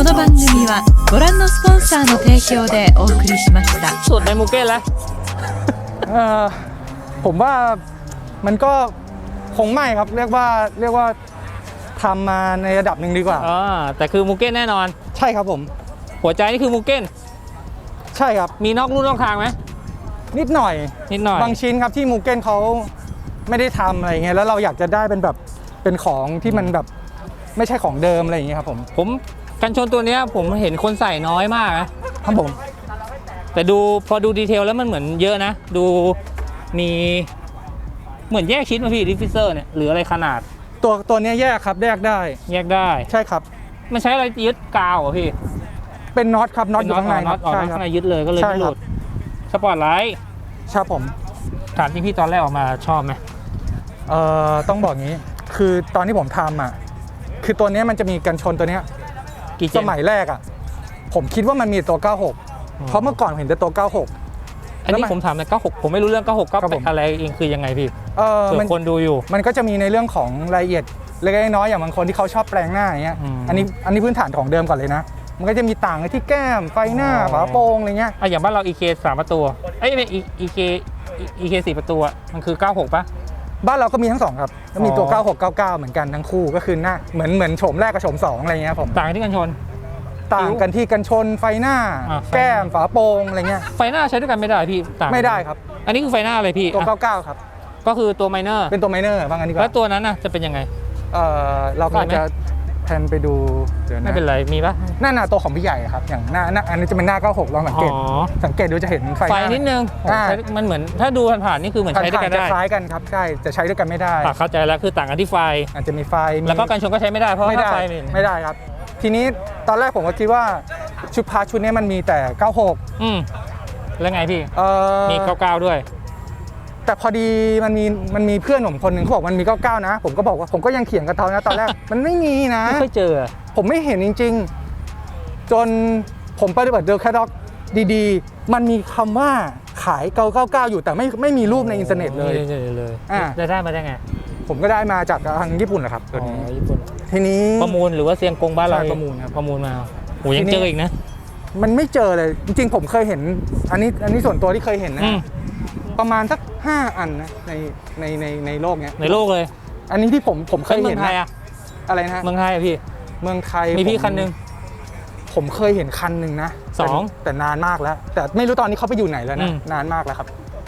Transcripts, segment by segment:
この番組はご覧のスポンサーの提供でお送りしました สุดในมูเก้นแล้ว เอ่อผมว่ามันก็คงไม่ครับ เรียกว่าเรียกว่าทำมาในระดับหนึ่งดีกว่า อ่าแต่คือมูเก้นแน่นอน ใช่ครับผม หัวใจนี่คือมูเก้น ใช่ครับ มีนอกลู่นอกทางไหม นิดหน่อย นิดหน่อย บางชิ้นครับที่มูเก้นเขาไม่ได้ทำอะไรเงี้ยแล้วเราอยากจะได้เป็นแบบเป็นของที่มันแบบไม่ใช่ของเดิมอะไรอย่างเงี้ยครับผม ผม กันชนตัวเนี้ยผมเห็นคนใส่น้อยมากนะครับผม แต่ดูพอดูดีเทลแล้วมันเหมือนเยอะนะ ดูมีเหมือนแยกชิ้นมาพี่ดิฟิเซอร์เนี่ยหรืออะไรขนาดตัวตัวเนี้ยแยกครับแยกได้แยกได้ใช่ครับ มันใช้อะไรยึดกาวเหรอพี่เป็นน็อตครับน็อตอยู่ข้างในน็คอรัตบออกใช่น็อตครัข้าบงในยึดเลยก็เลยใช่ไม่คหรับลุดสปอร์ตไลท์ครับผมถามจริงพี่ตอนแรกออกมาชอบไหมเอ่อต้องบอกงี้ คือตอนที่ผมทำอะ คือตัวเนี้ยมันจะมีกันชนตัวเนี้ย กี่เจสนมัยแรกอะผมคิดว่ามันมีตัว 96 เพราะเมื่อก่อนผมเห็นแต่ตัว 96 อันนี้แล้วมันผมถามใน96 ผมไม่รู้เรื่อง 96ครับผม98อะไรเองคือยังไงพี่เออเผื่มันอคนดูอยู่ มันก็จะมีในเรื่องของรายละเอียดเล็กๆน้อยๆอย่างบางคนที่เขาชอบแปลงหน้าอย่างเงี้ยอืม อันนี้อันนี้พื้นฐานของเดิมก่อนเลยนะ มันก็จะมีต่างกันที่แก้มไฟหน้าอ๋อฝาโปรงอะไรเงี้ยอะอย่างบ้านเรา EK สามประตู เอ้ยไม่ EK EK สี่ประตูอะมันคือ 96ปะ บ้านเราก็มีทั้งสองครับแล้วมีตัวอ๋อ96 99 เหมือนกันทั้งคู่ก็คือหน้าเหมือนเหมือนโฉมแรกกับโฉมสองอะไรเงี้ยครับผมต่างกันที่กันชน ต่างกันที่กันชนไฟหน้า อ่าไฟหน้าแก้มฝาโปรงอะไรเงี้ยไฟหน้าใช้ด้วยกันไม่ได้พี่ต่างไม่ได้ครับ อันนี้คือไฟหน้าอะไรพี่ตัว อะ99 ครับ ก็คือตัวไมเนอร์เป็นตัวไมเนอร์บางอันดีกแล้วว่าตัวนั้นน่ะจะเป็นยังไง เออเราก็อาจมีไหมจะแพ นไปดูเดี๋ยวนะไม่เป็นไรมีปะ หน้าหน้าตัวของพี่ใหญ่ครับอย่างหน้าหน้าอันนี้จะเป็นหน้า 96ลองสังอ๋เกตอสังเกตดูจะเห็นไฟไฟหา นิดนึงผมอ่า ใช้มันเหมือนถ้าดูผ่านๆนี่คือเหมือนผ่านใช้ด้วยๆกันจะได้คล้ายกันครับใช่จะใช้ด้วยกันไม่ได้ อะเข้าใจแล้วคือต่างกันที่ไฟ อาจจะมีไฟมีแล้วก็กันชนก็ใช้ไม่ได้เพราะไม่ว่าได้ไฟไม่ไม่ได้ครับ ทีนี้ตอนแรกผมก็คิดว่าชุดพาร์ทชุดนี้มันมีแต่ 96อืมแล้วไงพี่ เอ่อมี99ด้วย แต่พอดีมันมีมันมีเพื่อนผมคนหนึ่งเขาบอกมันมี 99 นะ ผมก็บอกว่าผมก็ยังเถียงกับเขานะตอนแรก มันไม่มีนะ ไม่เคยเจออะผมไม่เห็นจริง ๆ จนผมไปเปิดดูแคตตาล็อกดีๆ มันมีคำว่าขาย 999 อยู่แต่ไม่ไม่มีรูปในอินเทอร์เน็ตเลย ไม่ได้เลยอ่าจะได้มาได้ไงผมก็ได้มาจากทางญี่ปุ่นแหละครับตัวอ๋นี้อญี่ปุ่นทีนี้ ประมูลหรือว่าเซียงกงบ้านเราใช่ประมูลครับประมูลมาโหยังทีนี้ เจออีกนะ มันไม่เจอเลย จริงๆ ผมเคยเห็น อันนี้อันนี้ส่วนตัวที่เคยเห็นนะ อืม ประมาณสัก 5 อันนะในในในในโลกเนี้ยในโลกเลยอันนี้ที่ผมผมเคยเมืเห็อนงไทยนะอะอะไรนะฮะเมืองไทยอะพี่ เมืองไทยมีพี่ผคันหนึง ผมเคยเห็นคันหนึ่งนะสองแต่แต่นานมากแล้ว แต่ไม่รู้ตอนนี้เขาไปอยู่ไหนแล้วนะอืม นานมากแล้วครับ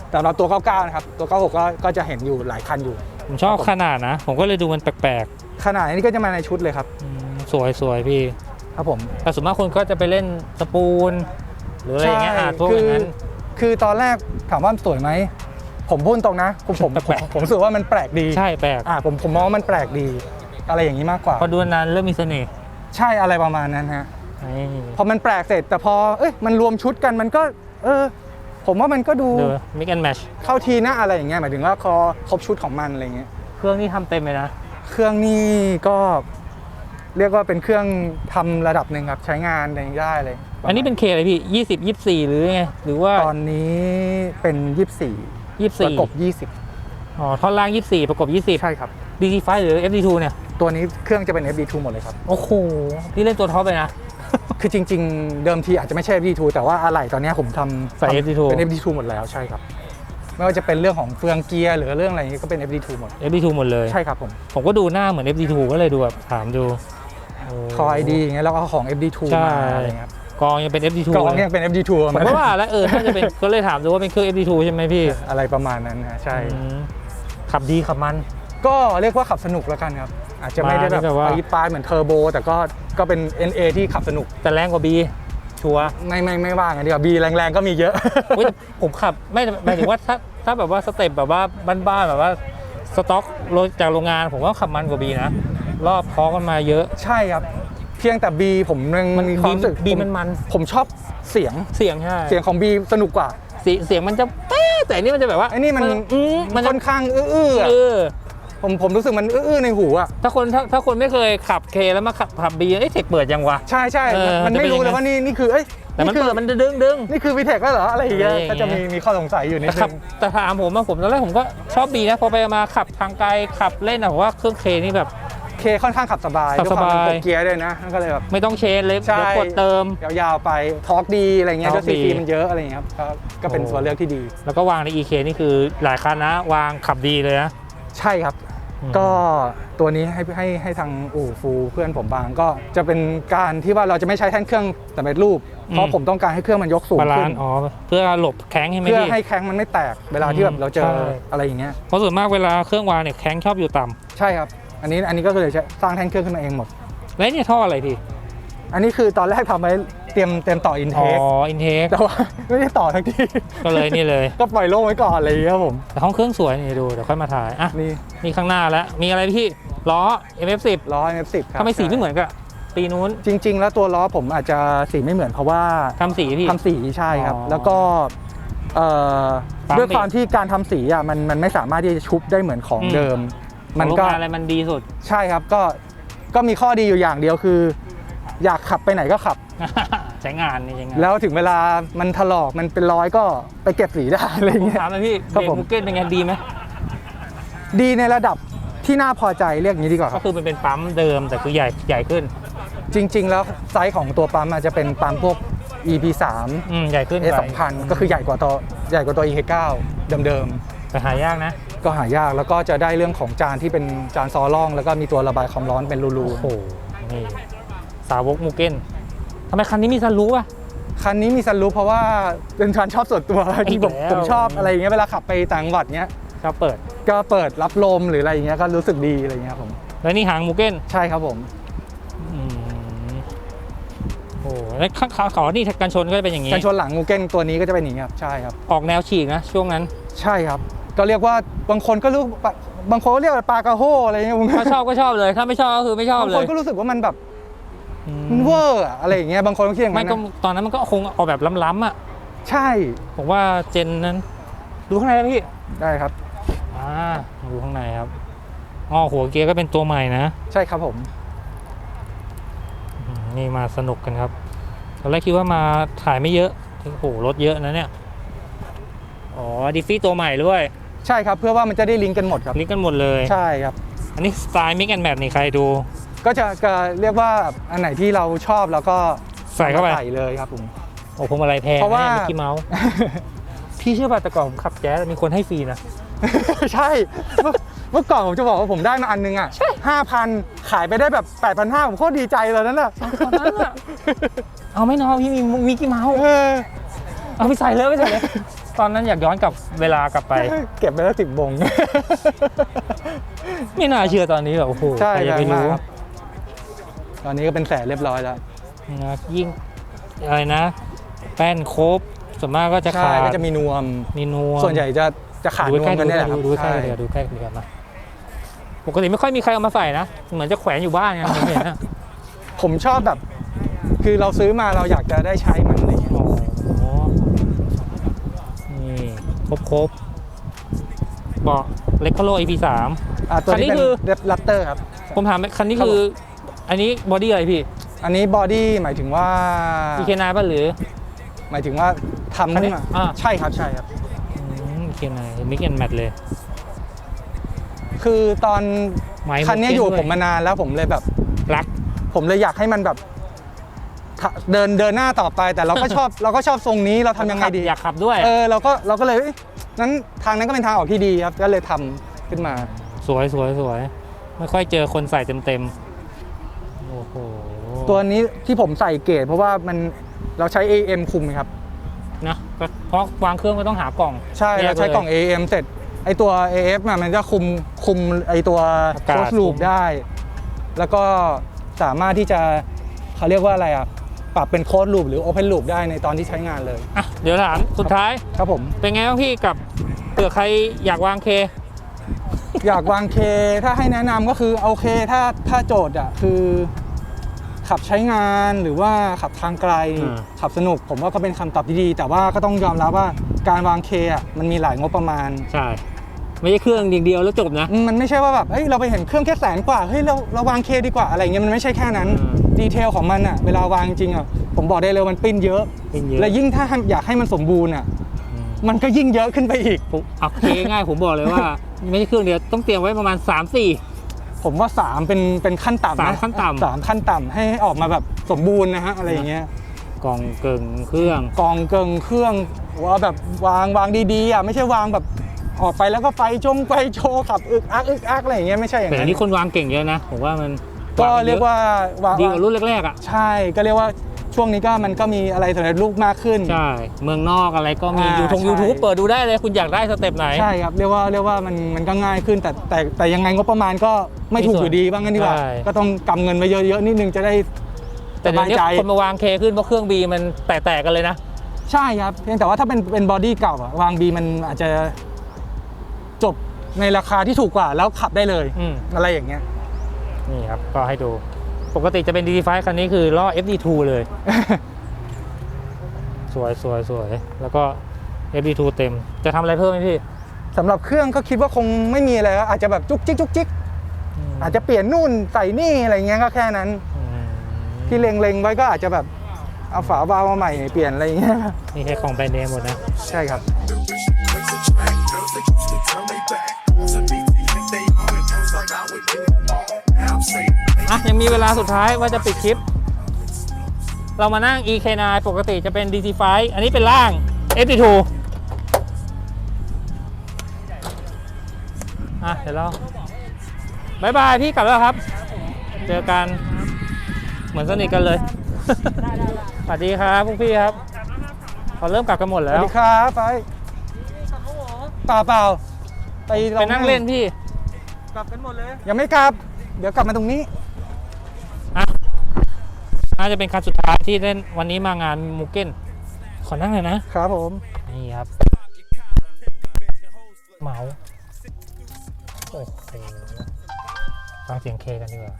แต่เราตัว 99 นะครับ ตัว 96 ก็ก็จะเห็นอยู่หลายคันอยู่ ผมชอบขนาดนะ ผมก็เลยดูมันแปลกขนาดนี้ก็จะมาในชุดเลยครับๆอืมสวยสวยพี่ ครับผม แต่ส่วนมากคนก็จะไปเล่นสปูน หรืออะไรอย่างเงี้ยอะพวกคือย่างนั้น คือ ตอนแรกถามว่าสวยไหม ผมพูดตรงนะผมผมผแปลมกผมรู้สึกว่ามันแปลกดีใช่แปลกอ่าผมผมมองว่ามันแปลกดี อะไรอย่างนี้มากกว่า พอดูนานเริ่มมีเสน่ห์ใช่อะไรประมาณนั้นฮะนี่พอมันแปลกเสร็จแต่พอเอ้ยมันรวมชุดกันมันก็ เออ ผมว่ามันก็ดูดู mix and match เข้าทีนะอะไรอย่างเงี้ยหมายถึงว่าคอครบชุดของมันอะไรเงี้ยเครื่องนี่ทำเต็มเลยนะเครื่องนี่ก็เรียกว่าเป็นเครื่องทำระดับหนึ่งครับใช้งานอะไรได้เลย อันนี้เป็นเคอะไรพี่20 24หรือไงหรือว่าตอนนี้เป็น24ประกบ24อ๋อท่อนล่าง24ประกบ20ใช่ครับ20 DC5 หรือ FD2 เนี่ยตัวนี้เครื่องจะเป็น FD2 หมดเลยครับ โอ้โห นี่เล่นตัวท็อปเลยนะ คือจริง ๆ เดิมทีอาจจะไม่ใช่ FD2 แต่ว่าอะไหล่ตอนนี้ผมทำใส่ทำ FD2 เป็น FD2 หมดแล้วใช่ครับ ไม่ว่าจะเป็นเรื่องของเฟืองเกียร์หรือเรื่องอะไรอย่างงี้ก็เป็น FD2 หมด FD2 หมดเลย ใช่ครับผม ผมก็ดูหน้าเหมือน FD2 ก็เลยดูแบบถามดูโคอยดีอย่างเงี้ยแล้วก็เอาของ FD2 ใช่มาอะไรเงี้ยครับ กองยังเป็น FD2 กล่องเลยยังเป็น FD2 ผมก็ว่าแล้วเออน่าจะเป็นก็เลยถามดูว่าเป็นเครื่อง FD2 ใช่ไหมพี่อะไรประมาณนั้นนะใช่อืมขับดีขับมัน ก็เรียกว่าขับสนุกแล้วกันครับ อาจจะไม่ได้แบบมานี่แบบว่าไปปลายเหมือนเทอร์โบ แต่ก็ก็เป็น NA ที่ขับสนุกแต่แรงกว่า B ชัวร์ไม่ไม่ไม่ว่ากันดีกว่า B แรงๆก็มีเยอะเฮ้ยผมขับไม่หมายถึงว่าถ้าถ้าแบบว่าสเต็ปแบบว่าบ้านๆแบบว่าสต็อกรถจากโรงงานผมว่าขับมันกว่า B นะรอบพอกันมาเยอะใช่ครับเพียงแต่ B ผมยังมีความรู้สึกบีผมมันมัน ผมชอบเสียงเสียงใช่เสียงของ B สนุกกว่า เสียงเสียงมันจะเป๊ะแต่อันนี่มันจะแบบว่าไอ้นี่มันอืมมันจะค่อนข้างอื้อๆอะเออผมผมรู้สึกมันอื้อๆในหูอะถ้าคนถ้าถ้าคนไม่เคยขับเคแล้วมาขับขับบีเอ้ยเทคเปิดยังวะ ใช่ใช่เออมันจะเป็นไม่รู้ยังไงเลยว่านี่นี่คือเอ้ยแต่มันคือเปิดมันจะดึงดึงนี่คือวีเทคแล้วเหรออะไรอย่างเงี้ยอะไรอย่างเงี้ยก็จะมีมีข้อสงสัยอยู่นิดแต่ขันึบงแต่ถามผมอะผมตอนแรกผมก็ชอบบีนะพอไปมาขับทางไกลขับเล่นอะผมว่าเครื่องเคนี่แบบ เคเคค่อนข้างขับสบายขับด้วยความเป็นสบายหกเกียร์ด้วยนะก็เลยแบบ ไม่ต้องเชนเลยใช่ เดี๋ยวกดเติม ยาวๆไปทอร์กดีอะไรเงี้ยทอด้ร์วยกซีดี ซีมันเยอะอะไรเงี้ยครับก็ก็เป็นโอ้ตัวเลือกที่ดี แล้วก็วางใน EK นี่คือหลายคันนะ วางขับดีเลยนะ ใช่ครับ อืม ก็ตัวนี้ให้ให้ให้ทางอู่ฟูเพื่อนผมบางก็จะเป็นการที่ว่าเราจะไม่ใช้แท่นเครื่องสำเร็จรูป เพราะผมต้องการให้เครื่องมันยกสูงบาลาขึ้น นซ์อ๋อเพื่อหลบแข้งให้ไหมเพื่อพี่ ให้แข้งมันไม่แตกเวลาที่แบบเราเจอใช่ อะไรอย่างเงี้ย เพราะส่วนมากเวลาเครื่องวางเนี่ยแข้งชอบอยู่ต่ำใช่ครับ อันนี้อันนี้ก็เลยใช้สร้างแท่นเครื่องขึ้นมาเองหมด แล้วเนี่ยท่ออะไรพี่ อันนี้คือตอนแรกทำไว้เตรียมเตรียมต่ออินเทอ๋อ คอินเทค แต่ว่า ไม่ได้ต่อทั้งทีก็เลยนี่เลย ก็ปล่อยโล่งไว้ก่อนอะไรอย่างเงี้ยครับผมแต่ห้องเครื่องสวยนี่ดู เดี๋ยวค่อยมาถ่าย อะ นี่มีข้างหน้าแล้ว มีอะไรพี่ ล้อ MF10 ล้อ F10 ครับทำไมสีไม่เหมือนกับปีนู้นจริง ๆ แล้วตัวล้อผมอาจจะสีไม่เหมือนเพราะว่า ทำสีพี่ ทำสีใช่ครับ อ๋อแล้วก็เอ่อปั๊มด้วยความที่การทำสีอะมันมันไม่สามารถที่จะชุบได้เหมือนของอืม เดิม มันโรงก็งานอะไรมันดีสุด ใช่ครับก็ก็มีข้อดีอยู่อย่างเดียวคือ อยากขับไปไหนก็ขับ ใช้งานนี่ใช้งานแล้วถึงเวลามันถลอกมันเป็นรอยก็ไปเก็บสีได้อะไรผมเงี้ยถามเลยพี่ครับเบรกผมมูเก้นเป็นไงดีไหมดีในระดับที่น่าพอใจเรียกอย่างนี้ดีกว่าคก็รับคือมันเป็นปั๊มเดิมแต่คือใหญ่ใหญ่ขึ้น จริง ๆ แล้วไซส์ของตัวปั๊มอาจจะเป็นปั๊มพวก EP 3อืมใหญ่ขึ้น A 2 0 0ก็คือใหญ่กว่าตัวใหญ่กว่าตัว EK 9 เดิมแต่หายากนะๆ ก็หายากแล้วก็จะได้เรื่องของจานที่เป็นจานซอล่อง แล้วก็มีตัวระบายความร้อนเป็นรูโอ้โหนี่สาวกมูเก้นทำไมคันนี้มีซันรูฟอะๆคันนี้มีซันรูฟเพราะว่าเป็นคันชอบส่วนตัวที่ผมแล้ว ผมชอบอะไรอย่างเงี้ยเวลาขับไปต่างจังหวัดเงี้ยชอบเปิด ก็เปิดรับลมหรืออะไรอย่างเงี้ยก็รู้สึกดีอะไรเงี้ยครับผมแล้วนี่หางมูเก้นใช่ครับผม อืมโอ้โหแล้วข้างขาขอนี่กันชนก็จะเป็นอย่างนี้ กันชนหลังงูเก้งตัวนี้ก็จะเป็นอย่างนี้ครับใช่ครับ ออกแนวฉีกนะช่วงนั้น ใช่ครับ ก็เรียกว่าบางคนก็รู้ปะบางคนก็เรียกว่าปลากระโฮอะไรเงี้ยผมถ้าชอบก็ชอบเลย ถ้าไม่ชอบก็คือไม่ชอบบางเลคนยก็รู้สึกว่ามันแบบอืมันมเวอร์อะอะไรอย่างเงี้ยบางคนก็คิดอย่างไม่นั้นก็นะตอนนั้นมันก็คงออกแบบล้ำๆอะใช่ ผมว่าเจนนั้น ดูข้างในแล้วพี่ได้ครับอ่าดูข้างในครับอ๋อหัวเกียร์ก็เป็นตัวใหม่นะใช่ครับผมอืมนี่มาสนุกกันครับตอนแรกคิดว่ามาถ่ายไม่เยอะโอ้โหรถเยอะนะเนี่ยอ๋อดิฟฟี่ตัวใหม่ด้วย ใช่ครับเพื่อว่ามันจะได้ลิงก์กันหมดครับลิงก์กันหมดเลยใช่ครับอันนี้สไตล์มิกแอนแมทนี่ใครดู ก็จะก็เรียกว่าอันไหนที่เราชอบแล้วก็ใส่เข้าไปใส่เลยครับผมโอ้พวงมาลัยแพงเพราะว่ามิกกี้เมาส์พี่เชื่อป่ะแต่ก่อนผมขับแจ๊สมีคนให้ฟรีนะใช่เมื่อเมื่อก่อนผมจะบอกว่าผมได้มาอันนึงอะห้าพันขายไปได้แบบ8ปดพันห้าผมโคตรดีใจเลยนั่นแหละตอนนั้นอะเอาไม่น้องพี่มีมิกกี้เมาส์เออเอาไปใส่เลยไปใส่เลย ตอนนั้นอยากย้อนกลับเวลากลับไป เก็บไปแล้วสิบบงไม่น่าเชื่อตอนนี้แบบโอ้โหใช่ใครจะแพไปงมากรู้ครับ ตอนนี้ก็เป็นแสนเรียบร้อยแล้วนะยิ่งอะไรนะ แป้นโครบส่วนมากก็จะใช่ขาดก็จะมีนวม มีนวมส่วนใหญ่จะจะขาดดูนวใกล้มกันเนี่ยแหละครับดูใกล้ใช่เดี๋ยวดูใกล้เดี๋ยวนะปกติไม่ค่อยมีใครเอามาใส่นะ เหมือนจะแขวนอยู่บ้านไงผมเห็นนะผมชอบแบบ คือเราซื้อมาเราอยากจะได้ใช้มันอะไรเงี้ย โอ้โหนี่ ครบครบเบาะเล็กคาโล EP สามอะตัวคันนี้นี้เป็นคือเดฟลัตเตอร์ครับ ผมถามคันนี้คือ อันนี้บอดี้อะไรพี่อันนี้บอดี้หมายถึงว่า EK9 ป่ะหรือ หมายถึงว่าทำคันนี้ขึ้นมาอ่า ใช่ครับใช่ครับ EK9 มิกแอนแมทเลย คือตอนไม้คันเนี้ยโมเก้นอยู่ด้วยผมมานานแล้วผมเลยแบบ รัก ผมเลยอยากให้มันแบบถ้า เดินเดินหน้าต่อไปแต่เราก็ชอบ เราก็ชอบทรงนี้เราทำยังไงดีอยากขับด้วย เออเราก็เราก็เลยเอ้ยนั้นทางนั้นก็เป็นทางออกที่ดีครับก็เลยทำขึ้นมา สวยสวยสวยไม่ค่อยเจอคนใส่เต็มเต็มๆโอ้โหตัวนี้ที่ผมใส่เกตเพราะว่ามันเราใช้ AM คุมครับ นะก็เพราะวางเครื่องก็ต้องหากล่องใช่แยเราใช้กล่องเลย AM เสร็จไอตัว AF อะมันจะคุมคุมไอตัวอากาศโคสลูปได้ แล้วก็สามารถที่จะเขาเรียกว่าอะไรอะ ปรับเป็นโค้ดลูปหรือโอเพนลูปได้ในตอนที่ใช้งานเลย อะเดี๋ยวถามสุดท้ายครับผม เป็นไงบ้างพี่กับเผื่อใครอยากวางเค อยากวางเคถ้าให้แนะนำก็คือโอเคถ้าถ้าโจทย์อะคือ ขับใช้งานหรือว่าขับทางไกล อืม ขับสนุก ผมว่าก็เป็นคำตอบที่ดี แต่ว่าก็ต้องยอมรับว่าการวางเคอะมันมีหลายงบประมาณ ใช่ ไม่ใช่เครื่องอย่างเดียวแล้วจบนะอืมมันไม่ใช่ว่าแบบเฮ้ยเราไปเห็นเครื่องแค่แสนกว่าเฮ้ยเราเราวางเคดีกว่าอะไรเงี้ยมันไม่ใช่แค่นั้น อืม ดีเทลของมันอะเวลาวางจริงอะผมบอกได้เลยมันปิ้นเยอะเป็นเยอะ และยิ่งถ้าอยากให้มันสมบูรณ์อะอืมมันก็ยิ่งเยอะขึ้นไปอีก ผมเอาเคง่ายๆผมบอกเลยว่า ไม่ใช่เครื่องเดียวต้องเตรียมไว้ประมาณ 3 4 ผมว่า 3 เป็นเป็นขั้นต่ำสามนะขั้นต่ำ สามขั้นต่ำให้ให้ออกมาแบบสมบูรณ์นะฮะอะไรอย่างเงี้ยกล่องเกิงเครื่อง กองเกิงเครื่องว่าแบบวางวางดีๆอะไม่ใช่วางแบบออกไปแล้วก็ไฟจงไฟโชว์ขับอึกอักอึกอักอะไรอย่างเงี้ยไม่ใช่อย่างแต่อันั้นนนี้คนวางเก่งเยอะนะ ผมว่ามัน ก็เรียกว่าวางดีกว่ารุ่นแรกๆอะใช่ก็เรียกว่าช่วงนี้ก็มันก็มีอะไรสำเร็จรูปมากขึ้น ใช่ เมืองนอกอะไรก็มีอ่ายูทงใช่ ยูทูบเปิดดูได้เลยคุณอยากได้สเต็ปไหน ใช่ครับเรียกว่าเรียกว่ามันมันก็ง่ายขึ้น แต่แต่แต่ยังไงงบประมาณก็ไม่ถูกมีส่วนอยู่ดีบ้างกันดีกว่า ใช่ ก็ต้องกำเงินไว้เยอะๆนิดนึงจะได้ แต่สเดี๋ยบาวยนี้ใจ คนมาวางเคขึ้นเพราะเครื่องบีมันแตกๆกันเลยนะ ใช่ครับเพียงแต่ว่าถ้าเป็นเป็นบอดี้เก่าอะวางบีมันอาจจะจบในราคาที่ถูกกว่าแล้วขับได้เลยอืม อะไรอย่างเงี้ย นี่ครับ ก็ให้ดู ปกติจะเป็น DD5 คันนี้คือล้อ FD2 เลย สวยสวยสวยแล้วก็ FD2 เต็ม จะทำอะไรเพิ่มไหมพี่สำหรับเครื่องก็คิดว่าคงไม่มีอะไรแล้วอาจจะแบบจุกจิกจุกจิกอาจจะเปลี่ยนนู่นใส่นี่อะไรเงี้ยก็แค่นั้นอืมที่เล็งๆไว้ก็อาจจะแบบเอาฝาบาวมาใหม่เปลี่ยนอะไรอย่างเงี้ยนี่ใช้ของแบรนด์เนมหมดนะ ใช่ครับ ยังมีเวลาสุดท้ายว่าจะปิดคลิป เรามานั่ง EK9 ปกติจะเป็น DC5 อันนี้เป็นล่าง FD2 อะ เดี๋ยวเราบายบาย พี่กลับแล้วครับ เจอกัน เหมือนสนิทกันเลย สวัสดีครับพวกพี่ครับเขาเริ่มกลับกันหมดสแล้วัสว ดีครับไปเปล่าเปล่าไปไปนั่งเล่นพี่ กลับกันหมดเลย ยังไม่กลับ เดี๋ยวกลับมาตรงนี้อะ น่าจะเป็นคันสุดท้ายที่เล่นวันนี้มางานมูเก้นขอนั่งเลยนะครับผม นี่ครับเหมาโอ้โหฟังเสียงเคกันดีกว่า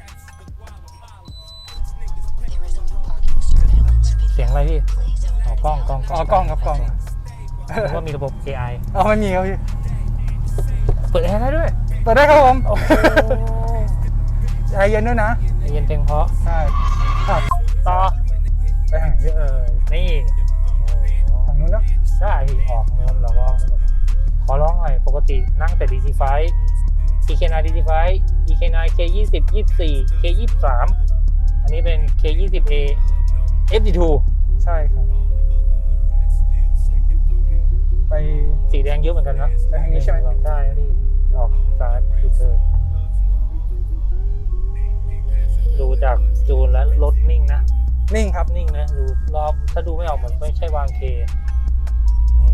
เสียงอะไรพี่อ๋อกล้องกล้องอ๋อกล้องครับกล้อง นึกว่ามีระบบ AI เอาไม่มีครับพี่ เปิดแอร์ได้ด้วยเปิดได้ครับผมโอ้โหใจเย็นด้วยนะเย็นเพียงเพราะ ใช่ครับ ต่อไปทางไหนพี่เออนี่โอ้โหทางนู้นเนอะใช่พี่ออกเงินเราก็ขอร้องหน่อยปกตินั่งแต่ DC5 EK9 DC5 EK9 K20 24 K23 อันนี้เป็น K20A FD2 ใช่ครับ ไปสีแดงเยอะเหมือนกันนะไปทางนี้ใช่ไหมใช่พี่ออกซ้ายดูเธอดูจากจูนแล้วรถนิ่งนะ นิ่งครับนิ่งนะดูรอบถ้าดูไม่ออกเหมือนไม่ใช่วางเคนี่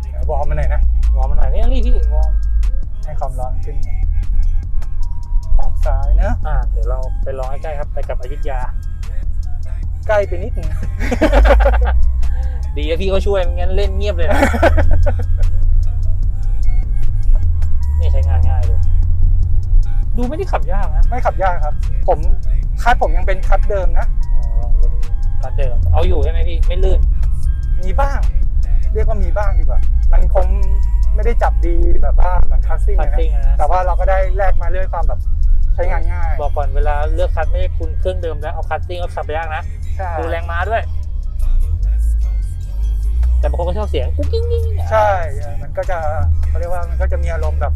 เดี๋ยวบอกมาหน่อยนะวอร์มมันหน่อยนี่รีพี่วอร์มให้ความร้อนขึ้นหน่อยออกซ้ายนะอ่าเดี๋ยวเราไปลองใกล้ๆครับไปกับอยุธยา ใกล้ไปนิดนึงดีอะพี่ก็ช่วยไม่งั้นเล่นเงียบเลยนะนี่ใช้งานง่ายเลยดูไม่ได้ขับยากนะไม่ขับยากครับ ผมคัดผมยังเป็นคัดเดิมนะอ๋อลองดู ดิตัดเดิม เอาอยู่ใช่ไหมพี่ ไม่ลื่น มีบ้าง เรียกว่ามีบ้างดีกว่า มันคงไม่ได้จับดีแบบว่าเหมือนคัสซิ่งคัสซิ่งนะอะนะ แต่ว่าเราก็ได้แลกมาเรื่อยความแบบใช้งานง่ายบอกก่อนเวลาเลือกคัสไม่ใช่คุณเครื่องเดิมแล้วเอาคัสซิ่งก็ขับไปยากนะ ใช่ดูแรงม้าด้วย แต่บางคนก็ชอบเสียงกุ๊กกิ้งกิ้งอะใช่ มันก็จะเขาเรียกว่ามันก็จะมีอารมณ์แบบ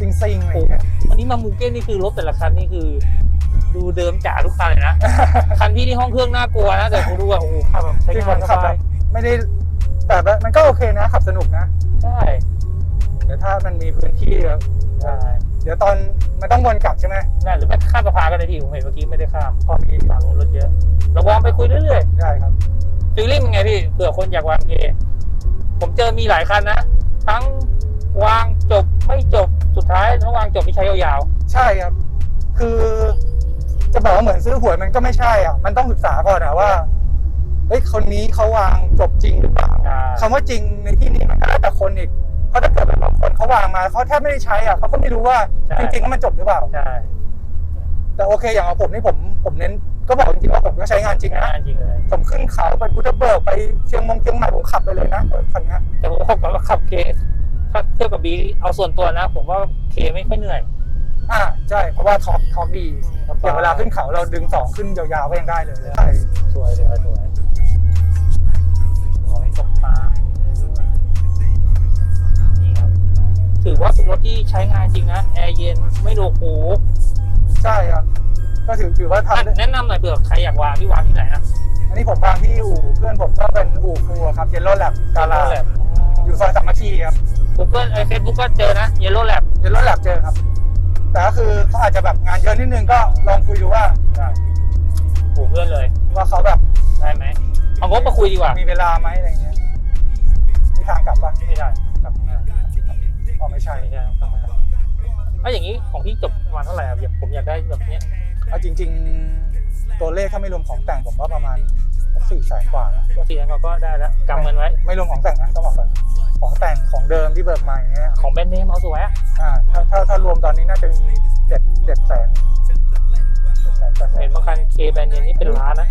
ซิงซิงๆอะไรอโอ้ย่างเงี้ยวันนี้มามูเก้นนี่คือรถแต่ละคันนี่คือ ดูเดิมจ๋าทุกคันเลยนะ คันพี่ที่ห้องเครื่องน่ากลัวนะแต่ผมดูว่าโอ้โหขับแบบใช้ที่ผงานมสขับบาแบยบไม่ได้แต่แบบมันก็โอเคนะ ขับสนุกนะ ใช่เดี๋ยวถ้ามันมีพื้นที่เดี๋ยวใช่เดี๋ยวตอนมันต้องวนกลับใช่ไหมน่าหรือไม่ข้ามสะพานกันเลยพี่ผมเห็นเมื่อกี้ไม่ได้ข้ามพอมีฝั่งนู้นรถเยอะเราวางไปคุยเรื่อยได้ครับ ๆฟีลลิ่งเป็นไงพี่เผื่อคนอยากวางเกผมเจอมีหลายคันนะทั้งวางจบไม่จบ สุดท้ายถ้าวางจบไม่ใช้ยาวใช่ครับ คือจะบอกว่าเหมือนซื้อหวยมันก็ไม่ใช่อะ มันต้องศึกษาก่อนอะว่าเฮ้ยคนนี้เขาวางจบจริงหรือเปล่าๆใช่คำว่าจริงในที่นี้มันก็แล้วแต่คนอีกเพราะถ้าเกิดแบบบางคนเขาวางมาเขาแทบไม่ได้ใช้อะเขาก็ไม่รู้ว่าจริงๆแล้วมันจบหรือเปล่า ใช่แต่โอเคอย่างของผมนี่ผมผมเน้นก็บอกจริงๆว่าผมก็ใช้งานจริงใช้นะงานจริงเลยผมขึ้นเขาไปพุทธเบิกไปเชียงมงเชียงใหม่ผมขับไปเลยนะคันเนี้ยแต่ผมบอกก่อนว่าขับเค ถ้าเทียบกับบีเอาส่วนตัวนะ ผมว่าเคไม่ค่อยเหนื่อย อ่าใช่เพราะว่าท็อปท็อปดีสบายอย่างเวลาขึ้นเขาเราดึงสองขึ้นยาวๆก็ยังได้เลยใช่สวยสวยสวยขอให้ตกตานี่ครับถือว่าเป็นรถที่ใช้งานจริงนะแอร์เย็นไม่โดกหูใช่ครับก็ถือถือว่าทำได้แนะนำหน่อยเผื่อใครอยากวางพี่วางที่ไหนนะอันนี้ผมวางที่อู่เพื่อนผมก็เป็นอู่ครัวครับเยลโล่แลบกาลาแลบอยู่ซอยสามัคคีครับ กูเกิลไอเฟซบุ๊กก็เจอนะเยลโล่แลบเยลโล่แลบเจอครับ แต่ก็คือเขาอาจจะแบบงานเยอะนิดนึงก็ลองคุยดูว่ากูเพื่อนเลย ว่าเขาแบบได้ไหมเอางบมาคุยดีกว่ามีเวลาไหมอะไรเงี้ยมีทางกลับปะไม่ได้กลับงานอ๋อไม่ใช่ไม่ใช่กลับงานถ้าอย่างนี้ของพี่จบประมาณเท่าไหร่ครับอยากผมอยากได้แบบเนี้ยเอาจริง ๆ ตัวเลขถ้าไม่รวมของแต่งผมว่าประมาณสี่แสนกว่านะก็สี่เขาก็ได้แล้วกำเงินไว้ ไม่รวมของแต่งนะต้องบอกก่อน ของแต่งของเดิมที่เบิกใหม่เนี่ยของแบรนด์เนมเอาสวยอะอ่าถ้าถ้าถ้ารวมตอนนี้น่าจะมีเจ็ดเจ็ดแสนเจ็ดแสนแปดแสเห็นนบางคันเคแบรนด์เนมนี่เป็นล้านนะ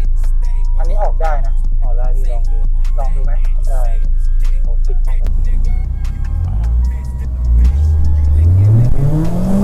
อันนี้ออกได้นะอ๋อได้พี่ลองดูลองดูไหมได้เอาปิดกล้องก่อน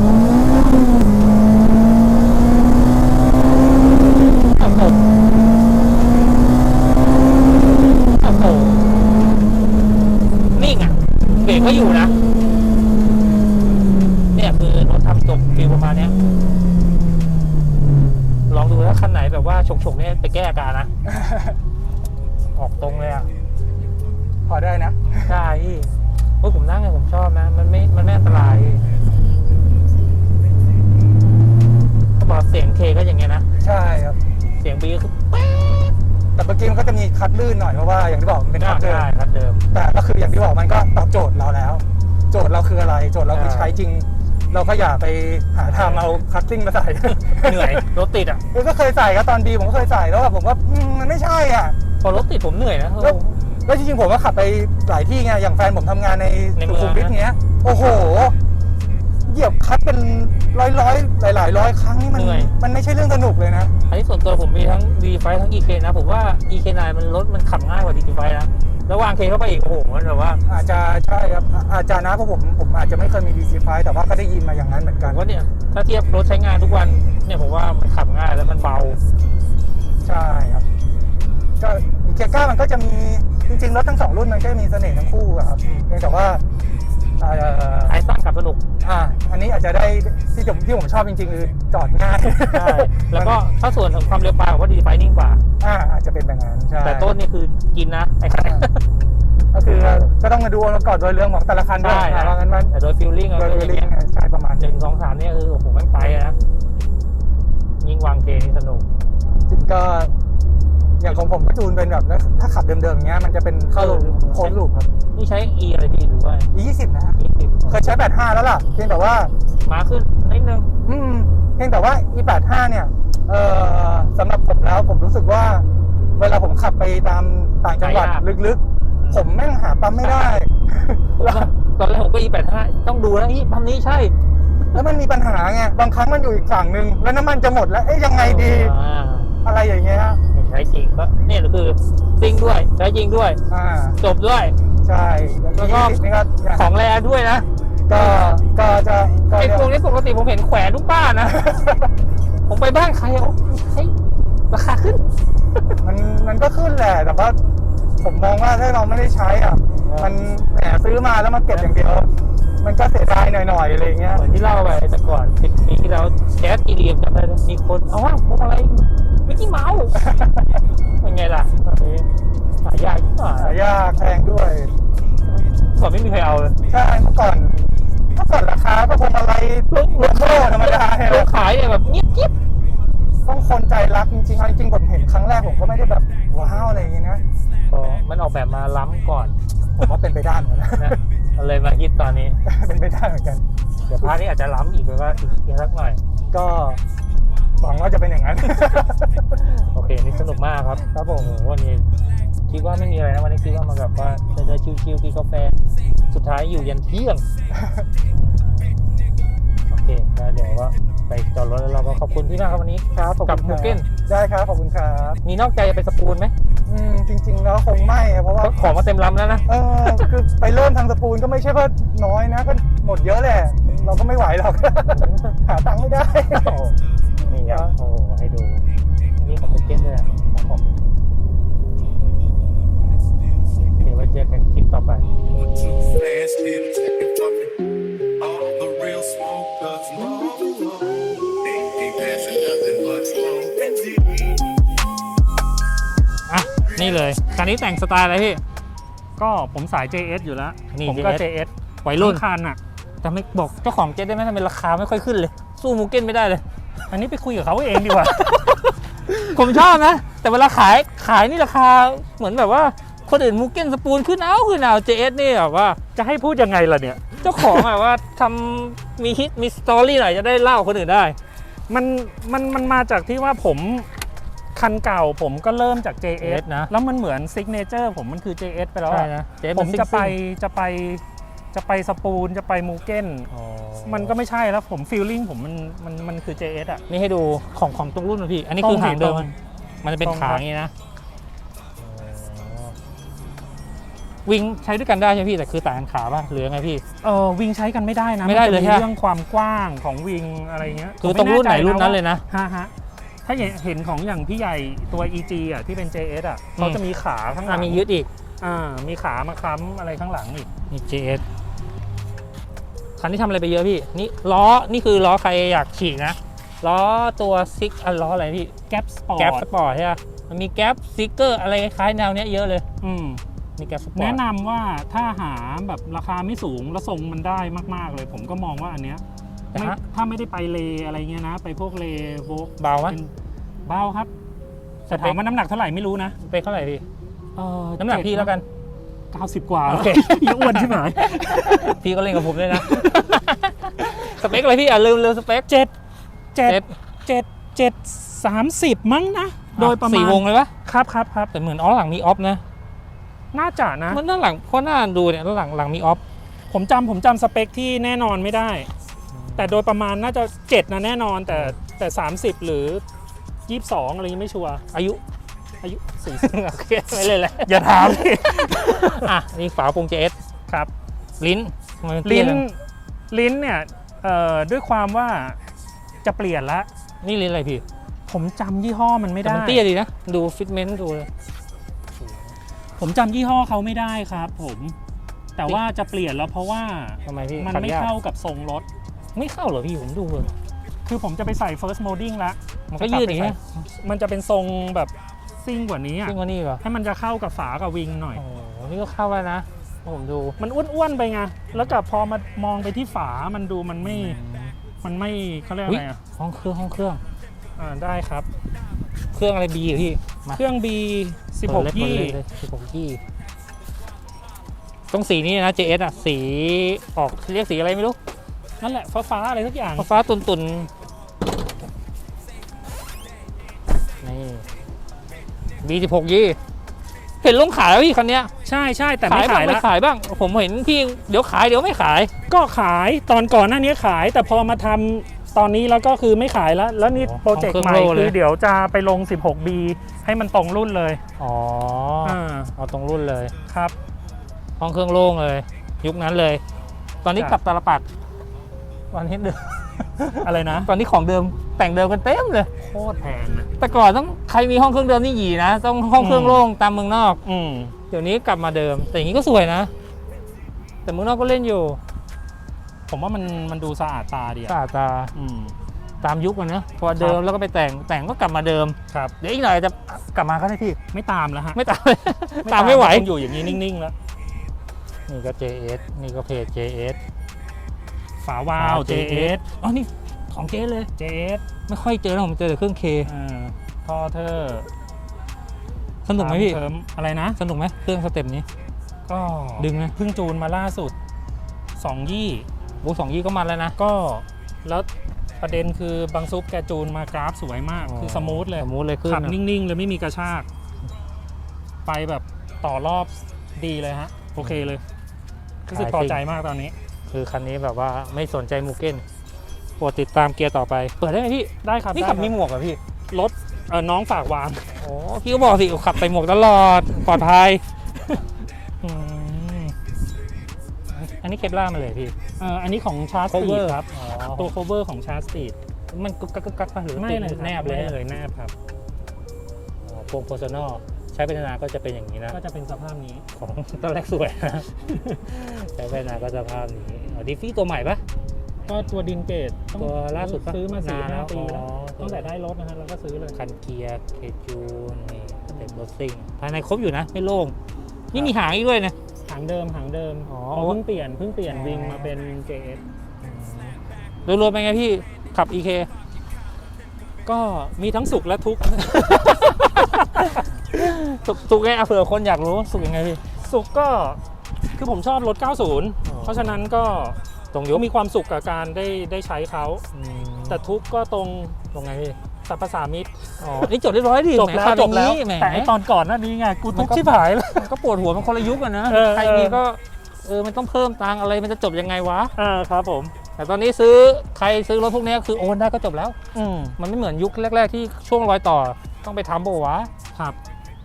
คัดลื่นหน่อยเพราะว่าอย่างที่บอกมันเป็นคัดเดิมใช่ครับเดิม แต่ก็คืออย่างที่บอกมันก็ตอบโจทย์เราแล้ว โจทย์เราคืออะไร โจทย์เราคือใช่ใช้จริง เราก็อย่าไปหาทำเอาคัตติ้งมาใส่เหนื่อยรถติดอะเออก็เคยใส่ก็ตอนดีผมก็เคยใส่แล้วแบบผมว่าอืมมันไม่ใช่อะพอรถติดผมเหนื่อยนะแล้วแล้วจริงๆผมก็ขับไปหลายที่ไงอย่างแฟนผมทำงานในในเมืสุองขุมวิทเงี้ยโอ้โห เหยียบคลัดเป็นร้อยร้อยหลายหลายๆร้อยครั้งนี่มันมันไม่ใช่เรื่องสนุกเลยนะอันนี้ส่วนตัวผมมีทั้ง D ไฟทั้ง EK นะ ผมว่า EK9 มันรถมันขับง่ายกว่า D ไฟนะ แล้ววางเคเข้าไปอีกโอ้โหมันแบบว่าอาจจะใช่ครับอะอาจจะนะเพราะผมผมอาจจะไม่เคยมี DC ไฟแต่ว่าก็ได้ยินมาอย่างนั้นเหมือนผกันมว่าเนี่ยถ้าเทียบรถใช้งานทุกวันเนี่ยผมว่ามันขับง่ายแล้วมันเบา ใช่ครับก็อีเกียก้ามันก็จะมีจริงๆรถทั้งสองรุ่นมันก็มีเสน่ห์ทั้งคู่อะครับเพียงแต่ว่า เอ่อไอ้สั้นขับสนุกอ่าอันนี้อาจจะได้ที่ผมที่ผมชอบจริงๆคือจอดง่ายใช่แล้วก็ถ้าส่วนของความเร็วปลายผมว่า D ไฟนิ่งกว่าอ่าอาจจะเป็นแบบนั้นใช่แต่ต้นนี่คือกินนะไอ้คันนี้ก็คือก็ต้องมาดูองค์ประกอบโดยเรื่องของแต่ละคันด้วยใช่อ่าว่างั้นมันแต่โดยฟิลลิ่งโดอะยก็ฟีอลย่างลิ่งเงี้ยใช่ประมาณหนึนึ่งงสองสามเนี่ยคือโอ้โหมันไปอะนะ ยิ่งวางเคนี่สนุกจริงก็ อย่างของผมก็จูนเป็นแบบถ้าขับเดิมๆเงี้ยมันจะเป็นเข้าโค้ดลูปครับ นี่ใช้ E อะไรพี่หรือว่า E ยี่สิบนะ20เคยใช้แบตห้าแล้วล่ะ เพียงแต่ว่ามาขึ้นนิดนึงอืมเพียงแต่ว่า e 8 5เนี่ยเอ่อสำหรับผมแล้วผมรู้สึกว่า เวลาผมขับไปตามต่างจังหวัดไปยากลึกๆ ผมแม่งหาปั๊มไม่ได้แล้วตอนแรกผมก็ E85 ต้องดูนะอีปั๊มนี้ใช่แล้วมันมีปัญหาไง บางครั้งมันอยู่อีกฝั่งหนึ่งแล้วน้ำมันจะหมดแล้ว เอ๊ยยังไงดีอ่าอะไรอย่างเงี้ยไม่ ใช้จริงก็เนี่ยคือซิงด้วยใช้จริงด้วย อ่าจบด้วย ใช่อย่างแล้วก็ที่นี่ก็ของแรด้วยนะก็ก็จะก็ไอ้จะพวกนี้ปกติผมเห็นแขวนทุกบ้านนะ ผมไปบ้านใครเอาใช้ราคาขึ้นมันมันก็ขึ้นแหละแต่ว่าผมมองว่าถ้าเราไม่ได้ใช้อะ มันแหมซื้อมาแล้วมาเก็บอย่างเดียว มันก็เสียดายหน่อยๆอะไรเงี้ยเหมือนที่เล่าไปแต่ก่อนสิบปีที่แล้วแก๊สอีเรียมจำได้ไหมมีคนเอาว่าพวกอะไร มิกกี้เมาส์เป็นไงล่ะตอนนี้หายากยิ่งหาหายากแพงด้วยก่อนไม่มีใครเอาเลยใช่เมื่อก่อนเมื่อก่อนราคาก็คงอะไรลูกลูกโซ่ธรรมดาเนี่ยลูกขายเนี่ยแบบเงียบกิ๊บต้องคนใจรักจริงๆเอาจริงๆผมเห็นครั้งแรกผมก็ไม่ได้แบบว้าวอะไรอย่างเงี้ยนะก็มันออกแบบมาล้ำก่อนผมว่าเป็นไปได้เหมือนกันนะนะมันเลยมาฮิตตอนนี้ เป็นไปได้เหมือนกัน เดี๋ยวพาร์ทนี้อาจจะล้ำอีกแล้วก็อีกอีกสักหน่อย ก็ หวังว่าจะเป็นอย่างนั้น โอเคนี่สนุกมากครับครับผมโอ้โหวันนี้คิดว่าไม่มีอะไรนะวันนี้คิดว่ามาแบบว่าจะได้ชิวๆกินกาแฟ สุดท้ายอยู่ยันเที่ยง โอเคแล้วเดี๋ยวก็ไปจอดรถแล้วเราก็ขอบคุณพี่มากครับวันนี้ครับขอบกับคุณมูครับเก้นได้ครับขอบคุณครับ มีนอกใจจะไปสปูนไหมอืมจริง ๆ แล้วคงไม่อะเพราะว่าเพราะของมาเต็มลำแล้วนะเออคือไปเริ่มทางสปูนก็ไม่ใช่ว่าน้อยนะ ก็หมดเยอะแหละ เราก็ไม่ไหวหรอกหาตังค์ไม่ได้โอ้โห นี่ครับโอ้ให้ดูนี่ของภูเก็ตเลยครับผมเดี๋ยวไว้เจอกันคลิปต่อไปอะนี่เลยคันนี้แต่งสไตล์อะไรพี่ ก็ผมสาย JS อยู่แล้วผมก็ JS JS วัยรุ่นคันอะแต่ไม่บอกเจ้าของเจ๊ได้ไหมทำไมราคาไม่ค่อยขึ้นเลย สู้มูเก้นไม่ได้เลย อันนี้ไปคุยกับเขาเองดีกว่า ผมชอบนะ แต่เวลาขายขายนี่ราคาเหมือนแบบว่าคนอื่นมูเก้นสปูนขึ้นเอาขึ้นเอาเจสนี่แบบว่า จะให้พูดยังไงล่ะเนี่ย เจ้าของแบบว่าทำมีฮิตมีสตอรี่หน่อยจะได้เล่าคนอื่นได้ มันมันมันมาจากที่ว่าผมคันเก่าผมก็เริ่มจาก JS JS นะ แล้วมันเหมือนซิกเนเจอร์ผมมันคือ JS ไปแล้วใช่อะนะเจสผมจะไปจะไป จะไปสปูนจะไปมูเก้น มันก็ไม่ใช่แล้วผมฟีลลิ่งผมมันมันมันคือ JS อะ นี่ให้ดูของของตรงรุ่นนะพี่ อันนี้คือตรงหางเดิมตรงมันมันจะเป็นตรงขาครับอย่างนี้นะ วิ่งใช้ด้วยกันได้ใช่ไหมพี่ แต่คือต่างกันขาป่ะหรือยังไงพี่ เออวิงใช้กันไม่ได้นะ ไม่ได้เลยนจะใช่ไหมเรื่องความกว้างของวิงอะไรเงี้ย คือตรงรุ่นไหนรุ่นนั้นเลยนะฮะฮะถ้าเห็นของอย่างพี่ใหญ่ตัว EG อะที่เป็น JS อะเขาจะมีขาข้างหอะลังมียึดอีก อ่า มีขามาค้ำอะไรข้างหลังอีกนี่ JS คันนี้ทำอะไรไปเยอะพี่ นี่ล้อ นี่คือล้อใครอยากฉีกนะ ล้อตัวซิกอันล้ออะไรพี่ แก๊ปสปอร์ต แก๊ปสปอร์ตใช่ไหมมันมีแก๊ปซิกเกอร์อะไรคล้ายๆแนวเนี้ยเยอะเลย อืมมีแก๊ปสปอร์ต แนะนำว่าถ้าหาแบบราคาไม่สูงแล้วทรงมันได้มากๆเลย ผมก็มองว่าอันเนี้ยแต่ไม่ฮะถ้าไม่ได้ไปเลอะไรเงี้ยนะ ไปพวกเลโวกเบาไหมเป็นเบาครับแต่สเปคถามว่าน้ำหนักเท่าไหร่ไม่รู้นะ เป็นเท่าไหร่พี่เออน้ำหนักพี่แล้วกัน เก้าสิบกว่าโอเคยังอ้วนใช่ไหมพี่ก็เล่นกับผมด้วยนะ สเปคอะไรพี่อะลืมลืมสเปคเจ็ดเจ็ดเจ็ดเจ็ดเจ็ดสามสิบมั้งนะ โดยประมาณสี่วงเลยปะครับครับครับแต่เหมือนออฟหลังมีออฟนะน่าจะนะ มันด้านหลังเพราะหน้าดูเนี่ยด้านหลังหลังมีออฟผมจำผมจำสเปคที่แน่นอนไม่ได้ แต่โดยประมาณน่าจะ7นะแน่นอนแต่แต่30หรือ22อะไรยังไม่ชัวร์อายุ อายุ 40 โอเคไม่เลยแหละอย่าถามอะนี่ฝาโปรงเจสครับ ลิ้นทำไมมันเตี้ลิ้ยนจังลิ้นเนี่ยเอ่อด้วยความว่าจะเปลี่ยนละ นี่ลิ้นอะไรพี่ผมจำยี่ห้อมันไม่แต่ได้ มันเตี้ยดีนะ ดูฟิตเมนต์ดูเลย ผมจำยี่ห้อเขาไม่ได้ครับ ผม แต่ว่าจะเปลี่ยนแล้วเพราะว่าทำไมพี่มันขับไม่ยากเข้ากับทรงรถ ไม่เข้าเหรอพี่ผมดูเลยคือผมจะไปใส่ first molding ละมันก็ยืดอย่างเงี้ยมันจะเป็นทรงแบบ ซิ่งกว่านี้อะจริงกว่านี่เหรอให้มันจะเข้ากับฝากับวิงหน่อย โอ้โหนี่ก็เข้าแล้วนะ ผมดู มันอ้วนๆไปไง แล้วกับพอมามองไปที่ฝา มันดูมันไม่ มันไม่เขาเรียกอะไรอะห้องเครื่องห้องเครื่อง อ่าได้ครับ เครื่องอะไรบีพี่มาเครื่อง B 16ยี่สิบหกยี่ตรงสีนี้นะ JS อะ สีออกเรียกสีอะไรไม่รู้ นั่นแหละฟ้าๆอะไรสักอย่าง ฟ้าๆตุนตุนๆ B16 ยี่เห็นลงขายแล้วพี่คันเนี้ยใช่ใช่แต่ขาไม่ยบ้าขางยไม่แล้วขายบ้าง ผมเห็นพี่เดี๋ยวขายเดี๋ยวไม่ขาย ก็ขายตอนก่อนหน้านี้ขาย แต่พอมาทำตอนนี้แล้วก็คือไม่ขายแล้ว แล้วนี่อ๋อโปรเจกต์ของใหเครื่ม่องโล่เลยคือเดี๋ยวจะไปลง 16B ให้มันตรงรุ่นเลยอ๋ออาเอาตรงรุ่นเลย ครับ ห้องเครื่องโล่งเลย ยุคนั้นเลย ตอนนี้ใช่กลับตาลปัดตอนนี้เดิมอะไรนะ ตอนนี้ของเดิม แต่งเดิมกันเต็มเลย โคตรแพงนะ แต่ก่อนต้องใครมีห้องเครื่องเดิมนี่หยีนะ ต้องห้องเครื่องอืมโล่งตามเมืองนอก อืมเดี๋ยวนี้กลับมาเดิม แต่อย่างนี้ก็สวยนะ แต่เมืองนอกก็เล่นอยู่ผมว่ามันมันดูสะอาดตาดีตาอะตาอืม ตามยุคมันนะพอเดิมแล้วก็ไปแต่งแต่งก็กลับมาเดิมครับ เดี๋ยวอีกหน่อยจะกลับมาก็ได้พี่ ไม่ตามแล้วฮะไม่ตาม ตามไม่ไหวต้องอยู่อย่างนี้นิ่งๆแล้ว นี่ก็ JS นี่ก็เพจ JS ฝาวาล์ว JS อ๋อนี่ ของเจเลย JS ไม่ค่อยเจอแล้วผมเจอแต่เครื่อง K อ่าท่อเธอร์สนุกไหมพี่เทอมอะไรนะ สนุกไหมเครื่องสเต็ปนี้ ก็ดึงไหมเพิ่งจูนมาล่าสุดสองยี่บูสองยี่ก็มันแล้วนะ ก็แล้วประเด็นคือบางซุปแกจูนมากราฟสวยมาก คือสมูทเลยสมูทเลยขึ้นขับนิ่งๆเลยไม่มีกระชาก ไปแบบต่อรอบดีเลยฮะ โอเคเลยรู้สึกพอใจมากตอนนี้ คือคันนี้แบบว่าไม่สนใจมูเก้นโปรดติดตามเกียร์ต่อไป เปิดได้ไหมพี่ ได้ครับนี่ได้ขับคมีรับหมวกเหรอพี่ รถเออน้องฝากวาง โอ้พี่ก็บอกสิขับใส่หมวกตลอด ปลอดภัยอืมอันนี้เคปล่ามาเลยพี่เอออันนี้ของชาร์สตี cover ครับอ๋อตัว cover ของชาร์สตีมันกุ๊กกักกุ๊กกักป่ะหรือไม่เลยติดครับแนบเลยไม่เลยแนบครับอ๋อโปรงโพสนอใช้เป็นนานๆก็จะเป็นอย่างนี้นะ ก็จะเป็นสภาพนี้ ของตอนแรกสวยนะ ใช้เป็นนานๆก็จะภาพนี้อ๋อดิฟฟี่ตัวใหม่ปะ ก็ตัวดินเกตต้องตัวล่าสุดปะซื้อมาสี่นานแล้ห้าวปีแล้วอ๋อ ตั้งแต่ได้รถนะฮะเราก็ซื้อเลยคันเกียร์เคจูนนี่สเต็ปเบรถซิ่งภายในครบอยู่นะ ไม่โล่ง นี่มีหางอีกด้วยนะ หางเดิมหางเดิมอ๋อเขาเพิ่งเปลี่ยนเพิ่งเปลี่ยนวิงมาเป็น JS โดยรวมเป็นไงพี่ ขับ EK ก็มีทั้งสุขและทุกข์ สุกสุกไงอะเผื่อคนอยากรู้ สุกยังไงพี่ สุขก็คือผมชอบรถ 90 เพราะฉะนั้นก็ ตรงยุก็คมีความสุขกับการได้ได้ใช้เขา แต่ทุกข์ก็ตรงตรงไงพี่สรรพสามิตอ๋อนี่จบเรียบร้อยดิจบหมแล้วขัจบแล้วอย่างนี้แหมแต่ไอตอนก่อนหน้านี้ไงกูทุกข์ชิบหายเลยมันก็ปวดหัวมันคนละยุคอะนะเออใครเออมีก็เออมันต้องเพิ่มตังค์อะไรมันจะจบยังไงวะอ่าครับผม แต่ตอนนี้ซื้อใครซื้อรถพวกนี้คือโอนได้ก็จบแล้ว อืมมันไม่เหมือนยุคแรก ๆ ที่ช่วงรอยต่อต้องไปทำโบวะครับ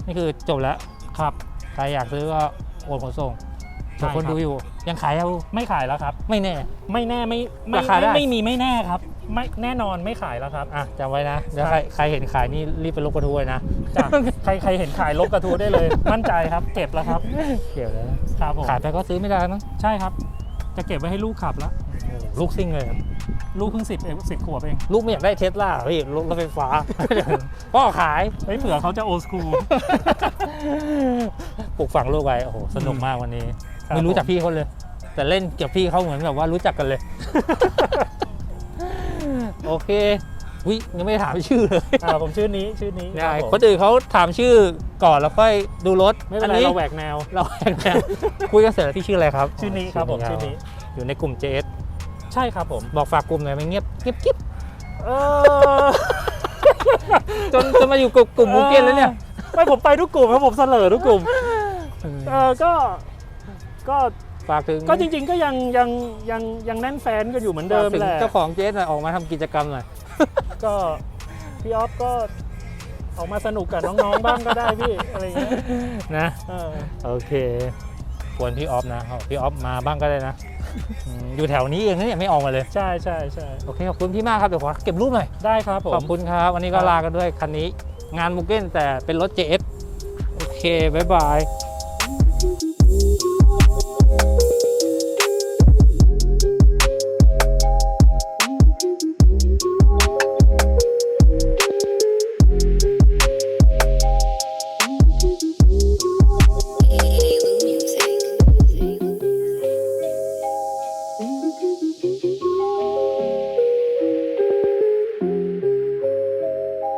นี่คือจบแล้วครับใครอยากซื้อก็โอนขนส่ง ใช่แต่คนครับดูอยู่ ยังขายเอาไม่ขายแล้วครับ ไม่แน่ ไม่แน่ไม่ไม่ราคาได้ ไม่ไม่มีไม่แน่ครับ ไม่แน่นอนไม่ขายแล้วครับ อะจำไว้นะเดี๋ยวคใครัรบใครเห็นขายนี่รีบไปลบกระทู้เลยนะจ้ะใครใครเห็นขายลบกระทูได้เลย มั่นใจครับ เก็บแล้วครับเกี่ยวแล้วครับผมขายไปก็ซื้อไม่ได้มั้งใช่ครับ จะเก็บไว้ให้ลูกขับแล้วโอ้โหลูกซิ่งเลยอะลูกเพิ่งสิบเองสิบขวบเองลูกไม่อยากได้เทสลาพี่รถรถไฟฟ้า พ่อขาย เฮ้ยเผื่อเขาจะโอสคูล ปลูกฝังลูกไว้โอ้โหสนุกมากวันนี้ ครับไม่รู้ผมจักพี่เขาเลย แต่เล่นกับพี่เขาเหมือนแบบว่ารู้จักกันเลย โอเควิยังไม่ได้ถามชื่อเลยอ่าผมชื่อนี้ชื่อนี้ได้รับผมคนอื่นเขาถามชื่อก่อนแล้วค่อยดูรถไม่เป็นไรอัเราแหวกแนว เราแหวกแนวคุยกันเสร็จแล้วพี่ชื่ออะไรครับชื่อนี้ครับผมชื่อนี้ อยู่ในกลุ่ม JS ใช่ครับผม บอกฝากกลุ่มหน่อยไม่เงียบเงียบกิ๊บเออจนจะมาอยู่กับกลุ่มบูเก้นแล้วเนี่ยไม่ผมไปทุกกลุ่มครับผมเสลอทุกกลุ่มเออก็ ก็ฝากถึงก็จริง ๆ ก็ยังยังยังยังแน่นแฟนกันอยู่เหมือนเดิมฝากถึงแหละเจ้าของเจสหน่อยออกมาทำกิจกรรมหน่อย ก็พี่ออฟก็ออกมาสนุกกับน้องๆบ้างก็ได้พี่อะไรอย่างเงี้ยนะ เออโอเคควรพี่ออฟนะเอาพี่ออฟมาบ้างก็ได้นะอืมอยู่แถวนี้เองนะเนี่ยไม่ออกมาเลย ใช่ใช่ใช่โอเค ขอบคุณพี่มากครับ เดี๋ยวขอเก็บรูปหน่อย ได้ครับผม ขอบคุณครับ วันนี้ก็ครับลากันด้วยคันนี้ งานมุกเก้นแต่เป็นรถ JF โอเค บ๊ายบาย